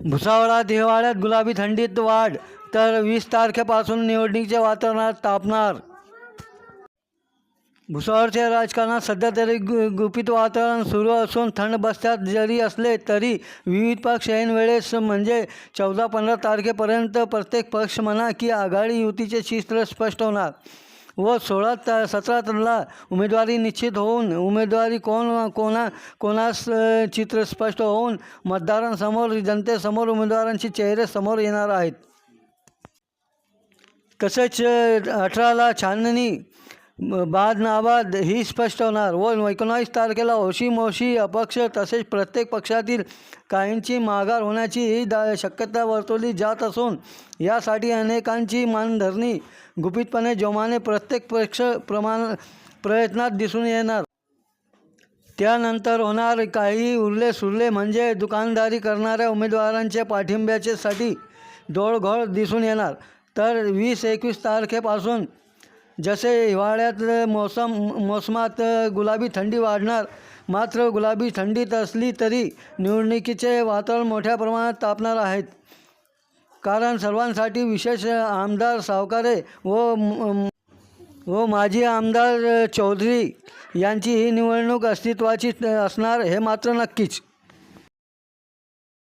भुसावळा दिवाळ्यात गुलाबी थंडीत वाढ तर वीस तारखेपासून निवडणुकीच्या वातावरणात तापणार. भुसावळच्या राजकारणात सध्या तरी गु गुपित वातावरण सुरू असून थंड बस्त्यात जरी असले तरी विविध पक्ष ऐनवेळेस म्हणजे चौदा पंधरा तारखेपर्यंत प्रत्येक पक्ष म्हणा की आघाडी युतीचे चित्र स्पष्ट होणार. व सोळा ता सतराला उमेदवारी निश्चित होऊन उमेदवारी कोण कोणा कोणास चित्र स्पष्ट होऊन मतदारांसमोर जनतेसमोर उमेदवारांचे चेहरे समोर येणार आहेत. तसेच अठराला छाननी बाद नाबाद ही स्पष्ट होणार. व एकोणावीस तारखेला ओशी मोशी अपक्ष तसेच प्रत्येक पक्षातील काहींची माघार होण्याची ही दा शक्यता वर्तवली जात असून यासाठी अनेकांची मानधरणी गुपितपणे जोमाने प्रत्येक पक्ष प्रमाण प्रयत्नात दिसून येणार. त्यानंतर होणार काही उरले सुरले म्हणजे दुकानदारी करणाऱ्या उमेदवारांच्या पाठिंब्याच्यासाठी डोळघोळ दिसून येणार. तर वीस एकवीस तारखेपासून जसे हिवाळ्यात मोसम मोसमात गुलाबी थंडी वाढणार मात्र गुलाबी थंडीत असली तरी निवडणुकीचे वातावरण मोठ्या प्रमाणात तापणार आहेत. कारण सर्वांसाठी विशेष आमदार सावकारे व व माजी आमदार चौधरी यांची ही निवडणूक अस्तित्वाची असणार हे मात्र नक्कीच.